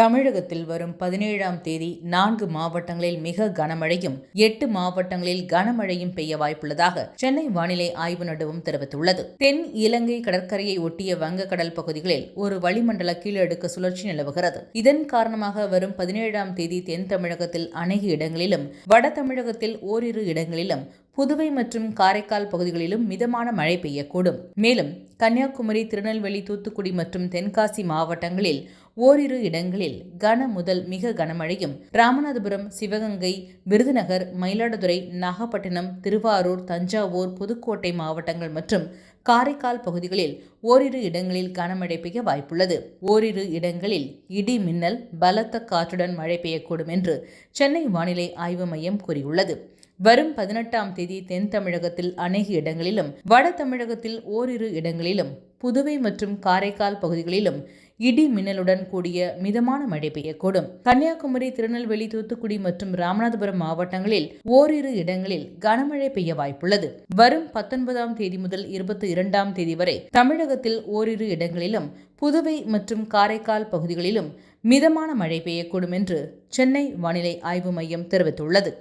தமிழகத்தில் வரும் பதினேழாம் தேதி நான்கு மாவட்டங்களில் மிக கனமழையும் எட்டு மாவட்டங்களில் கனமழையும் பெய்ய வாய்ப்புள்ளதாக சென்னை வானிலை ஆய்வு நடுவம் தெரிவித்துள்ளது. தென் இலங்கை கடற்கரையை ஒட்டிய வங்கக்கடல் பகுதிகளில் ஒரு வளிமண்டல கீழடுக்கு சுழற்சி நிலவுகிறது. இதன் காரணமாக வரும் பதினேழாம் தேதி தென் தமிழகத்தில் அநேக இடங்களிலும் வட தமிழகத்தில் ஓரிரு இடங்களிலும் புதுவை மற்றும் காரைக்கால் பகுதிகளிலும் மிதமான மழை பெய்யக்கூடும். மேலும் கன்னியாகுமரி திருநெல்வேலி தூத்துக்குடி மற்றும் தென்காசி மாவட்டங்களில் ஓரிரு இடங்களில் கன முதல் மிக கனமழையும் ராமநாதபுரம் சிவகங்கை விருதுநகர் மயிலாடுதுறை நாகப்பட்டினம் திருவாரூர் தஞ்சாவூர் புதுக்கோட்டை மாவட்டங்கள் மற்றும் காரைக்கால் பகுதிகளில் ஓரிரு இடங்களில் கனமழை பெய்ய வாய்ப்புள்ளது. ஓரிரு இடங்களில் இடி மின்னல் பலத்த காற்றுடன் மழை பெய்யக்கூடும் என்று சென்னை வானிலை ஆய்வு மையம் கூறியுள்ளது. வரும் பதினெட்டாம் தேதி தென் தமிழகத்தில் அநேக இடங்களிலும் வட தமிழகத்தில் ஓரிரு இடங்களிலும் புதுவை மற்றும் காரைக்கால் பகுதிகளிலும் இடி மின்னலுடன் கூடிய மிதமான மழை பெய்யக்கூடும். கன்னியாகுமரி திருநெல்வேலி தூத்துக்குடி மற்றும் ராமநாதபுரம் மாவட்டங்களில் ஓரிரு இடங்களில் கனமழை பெய்ய வாய்ப்புள்ளது. வரும் பத்தொன்பதாம் தேதி முதல் இருபத்தி இரண்டாம் தேதி வரை தமிழகத்தில் ஓரிரு இடங்களிலும் புதுவை மற்றும் காரைக்கால் பகுதிகளிலும் மிதமான மழை பெய்யக்கூடும் என்று சென்னை வானிலை ஆய்வு மையம் தெரிவித்துள்ளது.